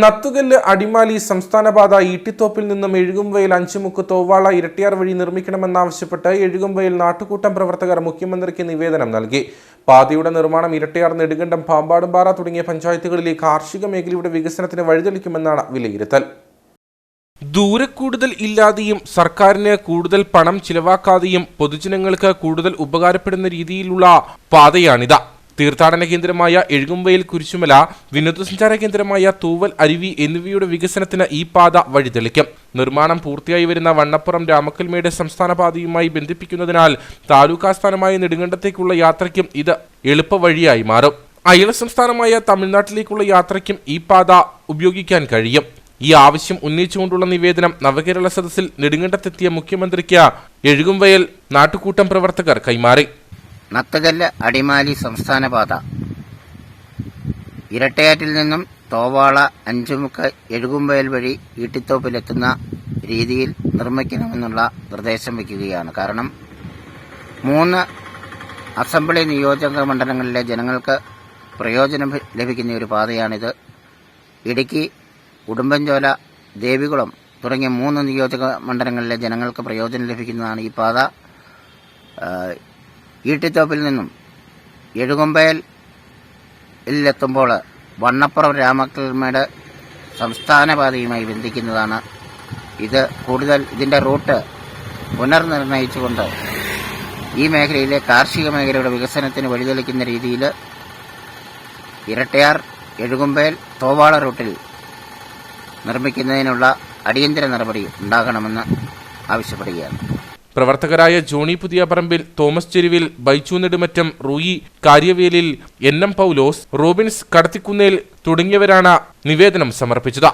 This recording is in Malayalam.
നത്തുകല്ല് അടിമാലി സംസ്ഥാനപാത ഈട്ടിത്തോപ്പിൽ നിന്നും എഴുകുംവയൽ അഞ്ചുമുക്ക് തോവാള ഇരട്ടിയാർ വഴി നിർമ്മിക്കണമെന്നാവശ്യപ്പെട്ട് എഴുകുംവയൽ നാട്ടുകൂട്ടം പ്രവർത്തകർ മുഖ്യമന്ത്രിക്ക് നിവേദനം നൽകി. പാതയുടെ നിർമ്മാണം ഇരട്ടിയാർ നെടുങ്കണ്ടം പാമ്പാടുംപാറ തുടങ്ങിയ പഞ്ചായത്തുകളിലെ കാർഷിക മേഖലയുടെ വികസനത്തിന് വഴിതെളിക്കുമെന്നാണ് വിലയിരുത്തൽ. ദൂരക്കൂടുതൽ ഇല്ലാതെയും സർക്കാരിന് കൂടുതൽ പണം ചിലവാക്കാതെയും പൊതുജനങ്ങൾക്ക് കൂടുതൽ ഉപകാരപ്പെടുന്ന രീതിയിലുള്ള പാതയാണിത്. തീർത്ഥാടന കേന്ദ്രമായ എഴുകുംവയൽ കുരിശുമല വിനോദസഞ്ചാര കേന്ദ്രമായ തൂവൽ അരുവി എന്നിവയുടെ വികസനത്തിന് ഈ പാത വഴിതെളിക്കും. നിർമ്മാണം പൂർത്തിയായി വരുന്ന വണ്ണപ്പുറം രാമക്കൽമേട് സംസ്ഥാന പാതയുമായി ബന്ധിപ്പിക്കുന്നതിനാൽ താലൂക്കാസ്ഥാനമായ നെടുങ്കണ്ടത്തേക്കുള്ള യാത്രയ്ക്കും ഇത് എളുപ്പവഴിയായി മാറും. അയൽ സംസ്ഥാനമായ തമിഴ്നാട്ടിലേക്കുള്ള യാത്രയ്ക്കും ഈ പാത ഉപയോഗിക്കാൻ കഴിയും. ഈ ആവശ്യം ഉന്നയിച്ചുകൊണ്ടുള്ള നിവേദനം നവകേരള സദസ്സിൽ നെടുങ്കണ്ടത്തെത്തിയ മുഖ്യമന്ത്രിക്ക് എഴുകുംവയൽ നാട്ടുകൂട്ടം പ്രവർത്തകർ കൈമാറി. നത്തുകല്ല് അടിമാലി സംസ്ഥാന പാത. ഇരട്ടയാറ്റിൽ നിന്നും തോവാള അഞ്ചുമുക്ക് എഴുകുമ്പയൽ വഴി ഈട്ടിത്തോപ്പിലെത്തുന്ന രീതിയിൽ നിർമ്മിക്കണമെന്നുള്ള നിർദ്ദേശം വയ്ക്കുകയാണ്. കാരണം മൂന്ന് അസംബ്ലി നിയോജക മണ്ഡലങ്ങളിലെ ജനങ്ങൾക്ക് പ്രയോജനം ലഭിക്കുന്ന ഒരു പാതയാണിത്. ഇടുക്കി ഉടുമ്പൻചോല ദേവികുളം തുടങ്ങിയ മൂന്ന് നിയോജക മണ്ഡലങ്ങളിലെ ജനങ്ങൾക്ക് പ്രയോജനം ലഭിക്കുന്നതാണ് ഈ പാത. ഈട്ടിത്തോപ്പിൽ നിന്നും എഴുകൊമ്പയലിലെത്തുമ്പോൾ വണ്ണപ്പുറം രാമക്കൽമേട് സംസ്ഥാന പാതയുമായി ബന്ധിക്കുന്നതാണ് ഇത്. കൂടുതൽ ഇതിന്റെ റൂട്ട് പുനർനിർണയിച്ചുകൊണ്ട് ഈ മേഖലയിലെ കാർഷിക മേഖലയുടെ വികസനത്തിന് വഴിതെളിക്കുന്ന രീതിയിൽ ഇരട്ടയാർ എഴുകുമ്പേൽ തോവാള റൂട്ടിൽ നിർമ്മിക്കുന്നതിനുള്ള അടിയന്തര നടപടി ഉണ്ടാകണമെന്ന് ആവശ്യപ്പെടുകയാണ്. പ്രവർത്തകരായ Johnny Puthiyaparambil Thomas Cheruvil Baichu Nedumattom Rui Karyavelil N M Paulose Robbins കടത്തിക്കുന്നേൽ തുടങ്ങിയവരാണ് നിവേദനം സമർപ്പിച്ചത്.